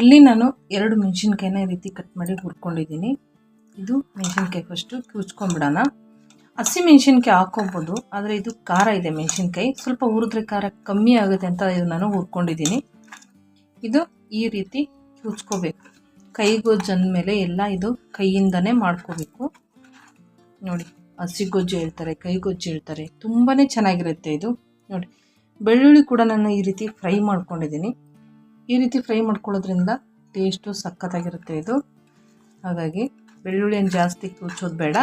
ಇಲ್ಲಿ ನಾನು ಎರಡು ಮೆಣಸಿನ್ಕಾಯಿನ ಈ ರೀತಿ ಕಟ್ ಮಾಡಿ ಹುರ್ಕೊಂಡಿದ್ದೀನಿ. ಇದು ಮೆಣಸಿನ್ಕಾಯಿ ಫಸ್ಟು ಕುಚ್ಕೊಂಡ್ಬಿಡೋಣ. ಹಸಿ ಮೆಣಸಿನ್ಕಾಯಿ ಹಾಕ್ಕೊಬೋದು, ಆದರೆ ಇದು ಖಾರ ಇದೆ ಮೆಣಸಿನ್ಕಾಯಿ. ಸ್ವಲ್ಪ ಹುರಿದ್ರೆ ಖಾರ ಕಮ್ಮಿ ಆಗುತ್ತೆ ಅಂತ ಇದು ನಾನು ಹುರ್ಕೊಂಡಿದ್ದೀನಿ. ಇದು ಈ ರೀತಿ ಕಿವುಚ್ಕೋಬೇಕು ಕೈಗೊಜ್ಜು ಮೇಲೆ ಎಲ್ಲ ಇದು ಕೈಯಿಂದನೇ ಮಾಡ್ಕೋಬೇಕು. ನೋಡಿ, ಹಸಿ ಗೊಜ್ಜು ಹೇಳ್ತಾರೆ ಕೈಗೊಜ್ಜು ಹೇಳ್ತಾರೆ. ತುಂಬಾ ಚೆನ್ನಾಗಿರುತ್ತೆ ಇದು. ನೋಡಿ, ಬೆಳ್ಳುಳ್ಳಿ ಕೂಡ ನಾನು ಈ ರೀತಿ ಫ್ರೈ ಮಾಡ್ಕೊಂಡಿದ್ದೀನಿ. ಈ ರೀತಿ ಫ್ರೈ ಮಾಡ್ಕೊಳ್ಳೋದ್ರಿಂದ ಟೇಸ್ಟು ಸಖತ್ತಾಗಿರುತ್ತೆ ಇದು. ಹಾಗಾಗಿ ಬೆಳ್ಳುಳ್ಳಿಯನ್ನು ಜಾಸ್ತಿ ಕೂಚೋದು ಬೇಡ.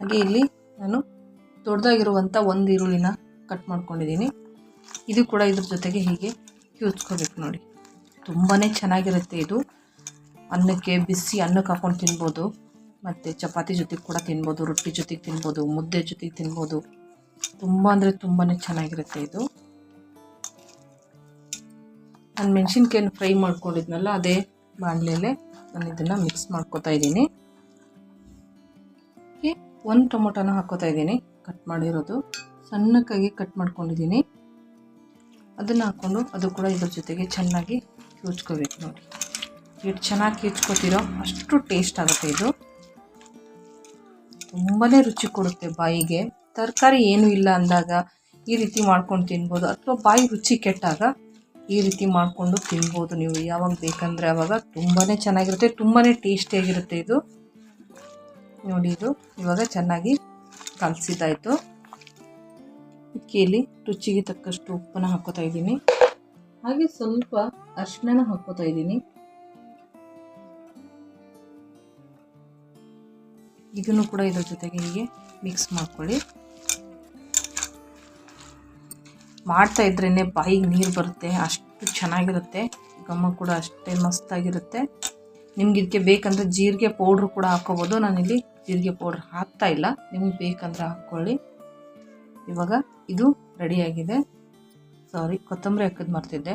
ಹಾಗೆ ಇಲ್ಲಿ ನಾನು ದೊಡ್ಡದಾಗಿರುವಂಥ ಒಂದು ಈರುಳ್ಳಿನ ಕಟ್ ಮಾಡ್ಕೊಂಡಿದ್ದೀನಿ. ಇದು ಕೂಡ ಇದ್ರ ಜೊತೆಗೆ ಹೀಗೆ ಕಿವುಚ್ಕೋಬೇಕು ನೋಡಿ. ತುಂಬಾ ಚೆನ್ನಾಗಿರುತ್ತೆ ಇದು. ಅನ್ನಕ್ಕೆ ಬಿಸಿ ಅನ್ನಕ್ಕೆ ಹಾಕೊಂಡು ತಿನ್ಬೋದು. ಮತ್ತು ಚಪಾತಿ ಜೊತೆಗೆ ಕೂಡ ತಿನ್ಬೋದು, ರೊಟ್ಟಿ ಜೊತೆಗೆ ತಿನ್ಬೋದು, ಮುದ್ದೆ ಜೊತೆಗೆ ತಿನ್ಬೋದು. ತುಂಬ ಅಂದರೆ ತುಂಬಾ ಚೆನ್ನಾಗಿರುತ್ತೆ ಇದು. ನಾನು ಮೆಣಸಿನ್ಕಾಯನ್ನು ಫ್ರೈ ಮಾಡ್ಕೊಂಡಿದ್ನಲ್ಲ, ಅದೇ ಬಾಣಲೆಯಲ್ಲೇ ನಾನು ಇದನ್ನು ಮಿಕ್ಸ್ ಮಾಡ್ಕೊತಾ ಇದ್ದೀನಿ. ಒಂದು ಟೊಮೊಟೊನ ಹಾಕೋತಾ ಇದ್ದೀನಿ ಕಟ್ ಮಾಡಿರೋದು. ಸಣ್ಣಕ್ಕಾಗಿ ಕಟ್ ಮಾಡ್ಕೊಂಡಿದ್ದೀನಿ. ಅದನ್ನು ಹಾಕ್ಕೊಂಡು ಅದು ಕೂಡ ಇದ್ರ ಜೊತೆಗೆ ಚೆನ್ನಾಗಿ ಕಿವುಚ್ಕೋಬೇಕು ನೋಡಿ. ಎಷ್ಟು ಚೆನ್ನಾಗಿ ಕಿವುಚ್ಕೋತೀರೋ ಅಷ್ಟು ಟೇಸ್ಟ್ ಆಗುತ್ತೆ ಇದು. ತುಂಬಾ ರುಚಿ ಕೊಡುತ್ತೆ ಬಾಯಿಗೆ. ತರಕಾರಿ ಏನೂ ಇಲ್ಲ ಅಂದಾಗ ಈ ರೀತಿ ಮಾಡ್ಕೊಂಡು ತಿನ್ಬೋದು, ಅಥವಾ ಬಾಯಿ ರುಚಿ ಕೆಟ್ಟಾಗ ಈ ರೀತಿ ಮಾಡಿಕೊಂಡು ತಿನ್ಬೋದು ನೀವು. ಯಾವಾಗ ಬೇಕಂದರೆ ಆವಾಗ ತುಂಬಾ ಚೆನ್ನಾಗಿರುತ್ತೆ ತುಂಬಾ ಟೇಸ್ಟಿಯಾಗಿರುತ್ತೆ ಇದು. ನೋಡಿ ಇದು, ಇವಾಗ ಚೆನ್ನಾಗಿ ಕಲಸಿದಾಯಿತು ಅಕ್ಕಿಯಲ್ಲಿ ರುಚಿಗೆ ತಕ್ಕಷ್ಟು ಉಪ್ಪನ್ನು ಹಾಕೋತಾ ಇದ್ದೀನಿ. ಹಾಗೆ ಸ್ವಲ್ಪ ಅರಿಶಿನ ಹಾಕೋತಾ ಇದ್ದೀನಿ. ಇದನ್ನು ಕೂಡ ಇದ್ರ ಜೊತೆಗೆ ಹೀಗೆ ಮಿಕ್ಸ್ ಮಾಡ್ಕೊಳ್ಳಿ. ಮಾಡ್ತಾ ಇದ್ರೇ ಬಾಯಿಗೆ ನೀರು ಬರುತ್ತೆ, ಅಷ್ಟು ಚೆನ್ನಾಗಿರುತ್ತೆ, ಘಮ ಕೂಡ ಅಷ್ಟೇ ಮಸ್ತಾಗಿರುತ್ತೆ. ನಿಮ್ಗೆ ಇದಕ್ಕೆ ಬೇಕಂದರೆ ಜೀರಿಗೆ ಪೌಡ್ರ್ ಕೂಡ ಹಾಕೋಬೋದು ನಾನಿಲ್ಲಿ ಜೀರಿಗೆ ಪೌಡ್ರ್ ಹಾಕ್ತಾ ಇಲ್ಲ. ನಿಮ್ಗೆ ಬೇಕಂದ್ರೆ ಹಾಕ್ಕೊಳ್ಳಿ. ಇವಾಗ ಇದು ರೆಡಿಯಾಗಿದೆ ಸಾರಿ ಕೊತ್ತಂಬರಿ ಹಾಕೋದು ಮರ್ತಿದ್ದೆ.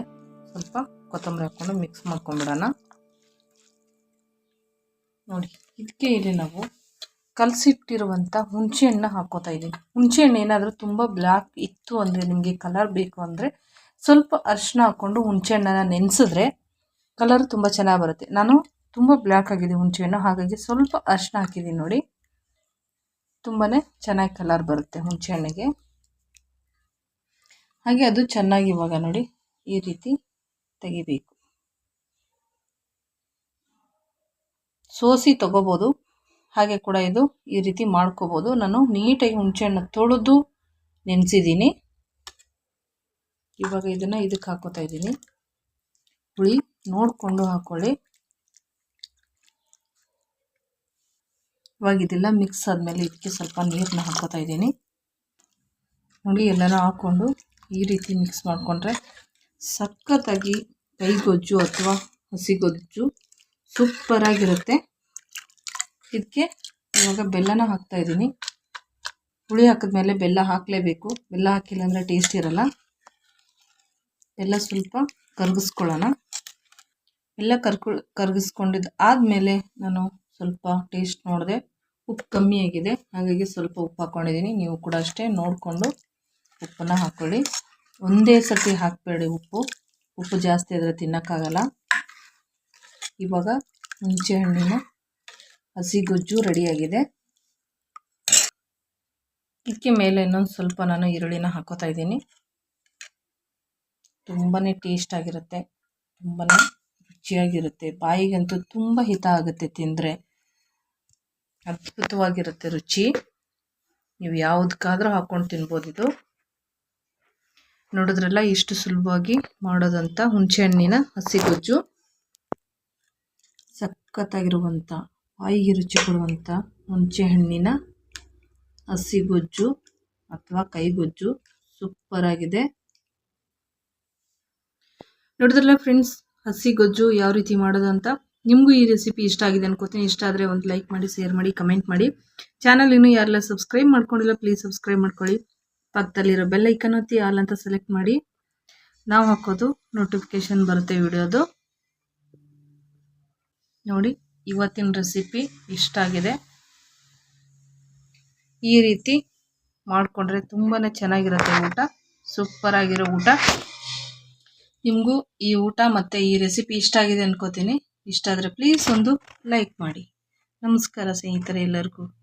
ಸ್ವಲ್ಪ ಕೊತ್ತಂಬರಿ ಹಾಕ್ಕೊಂಡು ಮಿಕ್ಸ್ ಮಾಡ್ಕೊಂಬಿಡೋಣ. ನೋಡಿ, ಇದಕ್ಕೆ ಇಲ್ಲಿ ನಾವು ಕಲಸಿಟ್ಟಿರುವಂಥ ಹುಣಸೆಹಣ್ಣು ಹಾಕೋತಾ ಇದ್ದೀನಿ. ಹುಣಸೆಹಣ್ಣು ಏನಾದರೂ ತುಂಬ ಬ್ಲ್ಯಾಕ್ ಇತ್ತು ಅಂದರೆ ನಿಮಗೆ ಕಲರ್ ಬೇಕು ಅಂದರೆ ಸ್ವಲ್ಪ ಅರಿಶಿನ ಹಾಕ್ಕೊಂಡು ಹುಣಸೆಹಣ್ಣನ ನೆನೆಸಿದ್ರೆ ಕಲರ್ ತುಂಬ ಚೆನ್ನಾಗಿ ಬರುತ್ತೆ. ನಾನು ತುಂಬ ಬ್ಲ್ಯಾಕ್ ಆಗಿದೆ ಹುಣಸೆಹಣ್ಣು, ಹಾಗಾಗಿ ಸ್ವಲ್ಪ ಅರಿಶಿನ ಹಾಕಿದ್ದೀನಿ ನೋಡಿ. ತುಂಬಾ ಚೆನ್ನಾಗಿ ಕಲರ್ ಬರುತ್ತೆ ಹುಣಸೆಹಣ್ಣಿಗೆ. ಹಾಗೆ ಅದು ಚೆನ್ನಾಗಿ ಇವಾಗ ನೋಡಿ ಈ ರೀತಿ ತೆಗಿಬೇಕು. ಸೋಸಿ ತಗೋಬೋದು. ಹಾಗೆ ಕೂಡ ಇದು ಈ ರೀತಿ ಮಾಡ್ಕೋಬೋದು. ನಾನು ನೀಟಾಗಿ ಹುಣಸೆಹಣ್ಣು ತೊಳೆದು ನೆನೆಸಿದ್ದೀನಿ. ಇವಾಗ ಇದನ್ನು ಇದಕ್ಕೆ ಹಾಕೋತಾ ಇದ್ದೀನಿ. ಹುಳಿ ನೋಡಿಕೊಂಡು ಹಾಕ್ಕೊಳ್ಳಿ ಇವಾಗ ಇದೆಲ್ಲ ಮಿಕ್ಸ್ ಆದಮೇಲೆ ಇದಕ್ಕೆ ಸ್ವಲ್ಪ ನೀರನ್ನ ಹಾಕೋತಾ ಇದ್ದೀನಿ. ನೋಡಿ ಎಲ್ಲನೂ ಹಾಕ್ಕೊಂಡು ಈ ರೀತಿ ಮಿಕ್ಸ್ ಮಾಡಿಕೊಂಡ್ರೆ ಸಖತ್ತಾಗಿ ಕೈಗೊಜ್ಜು ಅಥವಾ ಹಸಿಗೊಜ್ಜು ಸೂಪರಾಗಿರುತ್ತೆ. ಇದಕ್ಕೆ ಇವಾಗ ಬೆಲ್ಲನ ಹಾಕ್ತಾ ಇದ್ದೀನಿ. ಹುಳಿ ಹಾಕಿದ್ಮೇಲೆ ಬೆಲ್ಲ ಹಾಕಲೇಬೇಕು. ಬೆಲ್ಲ ಹಾಕಿಲ್ಲ ಅಂದರೆ ಟೇಸ್ಟ್ ಇರಲ್ಲ. ಬೆಲ್ಲ ಸ್ವಲ್ಪ ಕರಗಿಸ್ಕೊಳ್ಳೋಣ. ಎಲ್ಲ ಕರ್ಕೊ ಕರಗಿಸ್ಕೊಂಡಿದ್ದು ಆದಮೇಲೆ ನಾನು ಸ್ವಲ್ಪ ಟೇಸ್ಟ್ ನೋಡಿದೆ. ಉಪ್ಪು ಕಮ್ಮಿ ಆಗಿದೆ. ಹಾಗಾಗಿ ಸ್ವಲ್ಪ ಉಪ್ಪು ಹಾಕ್ಕೊಂಡಿದ್ದೀನಿ ನೀವು ಕೂಡ ಅಷ್ಟೇ ನೋಡಿಕೊಂಡು ಉಪ್ಪನ್ನು ಹಾಕ್ಕೊಳ್ಳಿ ಒಂದೇ ಸತಿ ಹಾಕಬೇಡಿ ಉಪ್ಪು. ಉಪ್ಪು ಜಾಸ್ತಿ ಆದರೆ ತಿನ್ನೋಕ್ಕಾಗಲ್ಲ. ಇವಾಗ ಹುಣಸೆ ಹಣ್ಣಿನ ಹಸಿ ಗೊಜ್ಜು ರೆಡಿಯಾಗಿದೆ. ಇದಕ್ಕೆ ಮೇಲೆ ಇನ್ನೊಂದು ಸ್ವಲ್ಪ ನಾನು ಈರುಳ್ಳಿನ ಹಾಕೋತಾ ಇದ್ದೀನಿ. ತುಂಬಾ ಟೇಸ್ಟ್ ಆಗಿರುತ್ತೆ. ತುಂಬಾ ರುಚಿಯಾಗಿರುತ್ತೆ. ಬಾಯಿಗಂತೂ ತುಂಬ ಹಿತ ಆಗುತ್ತೆ ತಿಂದರೆ. ಅದ್ಭುತವಾಗಿರುತ್ತೆ ರುಚಿ. ನೀವು ಯಾವುದಕ್ಕಾದರೂ ಹಾಕ್ಕೊಂಡು ತಿನ್ಬೋದು ಇದು. ನೋಡಿದ್ರಲ್ಲ ಇಷ್ಟು ಸುಲಭವಾಗಿ ಮಾಡೋದಂತ ಹಸಿ ಗೊಜ್ಜು. ಸಖತ್ತಾಗಿರುವಂಥ ಬಾಯಿಗೆ ರುಚಿ ಕೊಡುವಂಥ ಹುಣಸೆಹಣ್ಣಿನ ಹಸಿಗೊಜ್ಜು ಅಥವಾ ಕೈಗೊಜ್ಜು ಸೂಪರಾಗಿದೆ ನೋಡಿದ್ರಲ್ಲ ಫ್ರೆಂಡ್ಸ್ ಹಸಿಗೊಜ್ಜು ಯಾವ ರೀತಿ ಮಾಡೋದು ಅಂತ? ನಿಮಗೂ ಈ ರೆಸಿಪಿ ಇಷ್ಟ ಆಗಿದೆ ಅನ್ಕೋತೀನಿ. ಇಷ್ಟ ಆದರೆ ಒಂದು ಲೈಕ್ ಮಾಡಿ ಶೇರ್ ಮಾಡಿ ಕಮೆಂಟ್ ಮಾಡಿ. ಚಾನಲ್ ಇನ್ನೂ ಯಾರೆಲ್ಲ ಸಬ್ಸ್ಕ್ರೈಬ್ ಮಾಡ್ಕೊಂಡಿಲ್ಲ ಪ್ಲೀಸ್ ಸಬ್ಸ್ಕ್ರೈಬ್ ಮಾಡ್ಕೊಳ್ಳಿ. ಪಕ್ಕದಲ್ಲಿರೋ ಬೆಲ್ ಐಕನ್ ಒತ್ತಿ ಆಲ್ ಅಂತ ಸೆಲೆಕ್ಟ್ ಮಾಡಿ. ನಾವು ಹಾಕೋದು ನೋಟಿಫಿಕೇಶನ್ ಬರುತ್ತೆ ವಿಡಿಯೋದು ನೋಡಿ. ಇವತ್ತಿನ ರೆಸಿಪಿ ಇಷ್ಟ ಆಗಿದೆ. ಈ ರೀತಿ ಮಾಡಿಕೊಂಡ್ರೆ ತುಂಬಾ ಚೆನ್ನಾಗಿರುತ್ತೆ ಊಟ. ಸೂಪರಾಗಿರೋ ಊಟ. ನಿಮಗೂ ಈ ಊಟ ಮತ್ತು ಈ ರೆಸಿಪಿ ಇಷ್ಟ ಆಗಿದೆ ಅನ್ಕೋತೀನಿ. ಇಷ್ಟ ಆದರೆ ಪ್ಲೀಸ್ ಒಂದು ಲೈಕ್ ಮಾಡಿ. ನಮಸ್ಕಾರ ಸ್ನೇಹಿತರೆ ಎಲ್ಲರಿಗೂ.